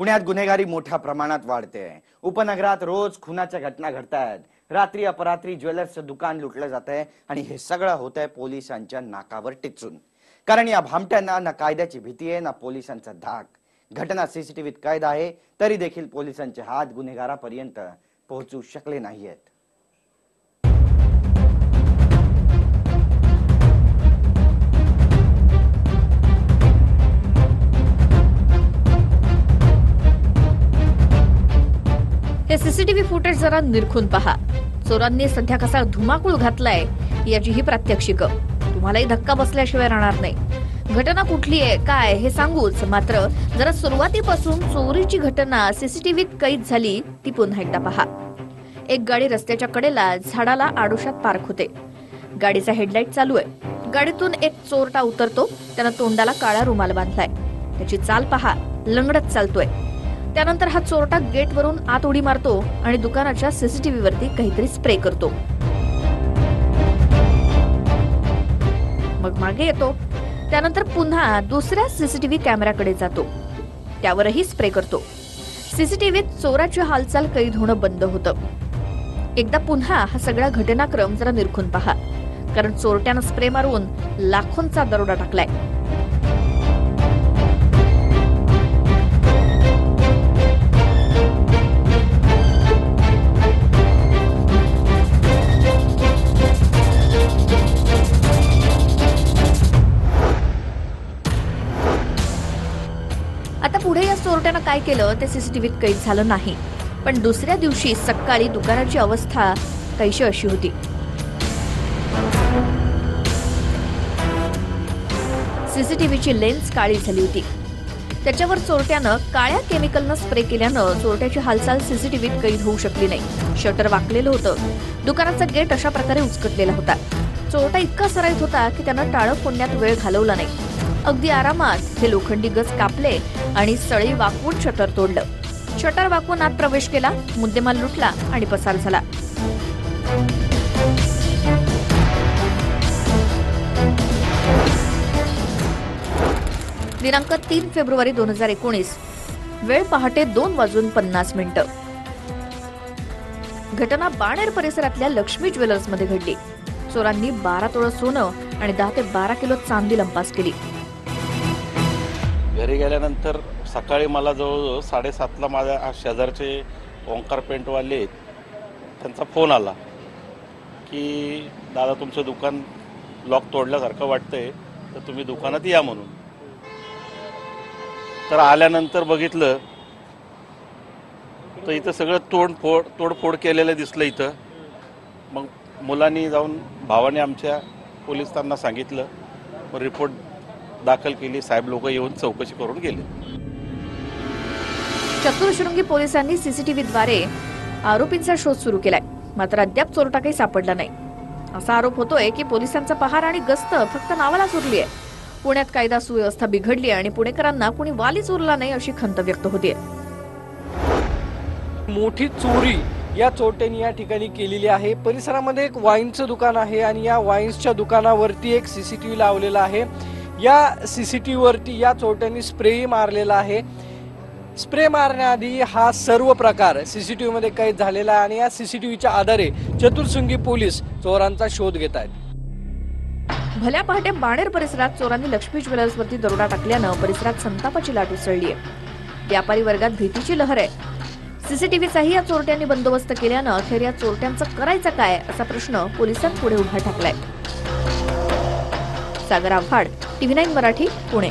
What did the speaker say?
पुण्यात गुन्हेगारी मोठ्या प्रमाणात वाढते. उपनगरात रोज खुनाच्या घटना घडत आहेत रात्री अपरात्री ज्वेलर्सचं दुकान लुटलं जात आहे आणि हे सगळं होत आहे पोलिसांच्या नाकावर टिचून. कारण या भामट्यांना ना कायद्याची भीती आहे ना पोलिसांचा धाक. घटना सीसीटीव्हीत कैद आहे तरी देखील पोलिसांचे हात गुन्हेगारापर्यंत पोहोचू शकले नाहीयेत. हे सीसीटीव्ही फुटेज जरा निरखून पहा. चोरांनी सध्या कसा धुमाकूळ घातलाय याची ही प्रात्यक्षिक. तुम्हालाही धक्का बसल्याशिवाय राहणार नाही. घटना कुठली आहे काय हे सांगूच. मात्र जरा सुरुवातीपासून चोरीची घटना सीसीटीव्हीत कैद झाली ती पुन्हा एकदा पहा. एक गाडी रस्त्याच्या कडेला झाडाला आडोशात पार्क होते. गाडीचा हेडलाईट चालू आहे. गाडीतून एक चोरटा उतरतो त्यानं तोंडाला काळा रुमाल बांधलाय. त्याची चाल पहा लंगडत चालतोय. त्यानंतर हा चोरटा गेटवरून आत उडी मारतो आणि दुकानाच्या सीसीटीव्ही वरती काहीतरी स्प्रे करतो. मग मागे येतो. त्यानंतर पुन्हा दुसऱ्या सीसीटीव्ही कॅमेऱ्याकडे जातो. त्यावरही स्प्रे करतो. सीसीटीव्हीत चोराची हालचाल कैद होणं बंद होतं. एकदा पुन्हा हा सगळा घटनाक्रम जरा निरखून पहा. कारण चोरट्यानं स्प्रे मारून लाखोंचा दरोडा टाकलाय. आता पुढे या चोरट्यानं काय केलं ते सीसीटीव्हीत कैद झालं नाही. पण दुसऱ्या दिवशी सकाळी दुकानाची अवस्था कैशी अशी होती? सीसीटीव्हीची लेन्स काळी झाली होती. त्याच्यावर चोरट्यानं काळ्या केमिकलनं स्प्रे केल्यानं चोरट्याची हालचाल सीसीटीव्हीत कैद होऊ शकली नाही. शटर वाकलेलं होतं. दुकानाचा गेट अशा प्रकारे उचकटलेला होता. चोरटा इतका सराईत होता की त्यानं टाळं फोडण्यात वेळ घालवला नाही. अगदी आरामात हे लोखंडी गज कापले आणि सळी वाकवून शटर तोडलं. शटर वाकवून आत प्रवेश केला मुद्देमाल लुटला आणि पसार झाला. दिनांक तीन फेब्रुवारी दोन हजार एकोणीस. वेळ पहाटे दोन वाजून पन्नास मिनिटं. घटना बाणेर परिसरातल्या लक्ष्मी ज्वेलर्समध्ये घडली. चोरांनी बारा तोळं सोनं आणि दहा ते बारा किलो चांदी लंपास केली. घरी गेल्यानंतर सकाळी मला जवळजवळ साडेसातला माझ्या शेजारचे ओंकार पेंटवाले आहेत त्यांचा फोन आला की दादा तुमचं दुकान लॉक तोडल्यासारखं वाटतंय तर तुम्ही दुकानात या म्हणून. तर आल्यानंतर बघितलं तर इथं सगळं तोडफोड तोडफोड केलेलं दिसलं इथं. मग मुलांनी जाऊन भावाने आमच्या पोलिसांना सांगितलं मग रिपोर्ट दाखल केली. साहेब लोक येऊन चौकशी करून गेले. चतुर्शृंगी पोलिसांनी सीसीटीव्हीद्वारे आरोपींचा शोध सुरू केलाय. मात्र अद्याप चोरटा काही सापडला नाही. असा आरोप होतोय की पोलिसांचा पहार आणि गस्त फक्त नावालाच उरली आहे पुण्यात कायदा सुव्यवस्था बिघडली आणि पुणेकरांना कुणी वालीच उरला नाही अशी खंत व्यक्त होतीये. मोठी चोरी या चोरट्यांनी या ठिकाणी केलेली आहे. परिसरामध्ये एक वाईनचं दुकान आहे आणि या वाईन्सच्या दुकानावरती एक सीसीटीव्ही लावलेला आहे. या सी सी टी व्हीवरती या चोरट्यांनी स्प्रेही मारलेला आहे. स्प्रे मारण्याआधी हा सर्व प्रकार सी सी टी व्हीमध्ये कैद झालेला आहे आणि या सीसीटीव्हीच्या आधारे चतुर्सुंगी पोलीस चोरांचा शोध घेत आहेत. भल्या पहाटे बाणेर परिसरात चोरांनी लक्ष्मी ज्वेलर्सवरती दरोडा टाकल्यानं परिसरात संतापाची लाट उसळली आहे. व्यापारी वर्गात भीतीची लहर आहे. सीसीटीव्हीचाही या चोरट्यांनी बंदोबस्त केल्यानं अखेर या चोरट्यांचं करायचं काय असा प्रश्न पोलिसांपुढे उभा ठाकलाय. Sagar Awhad TV nine Marathi Pune.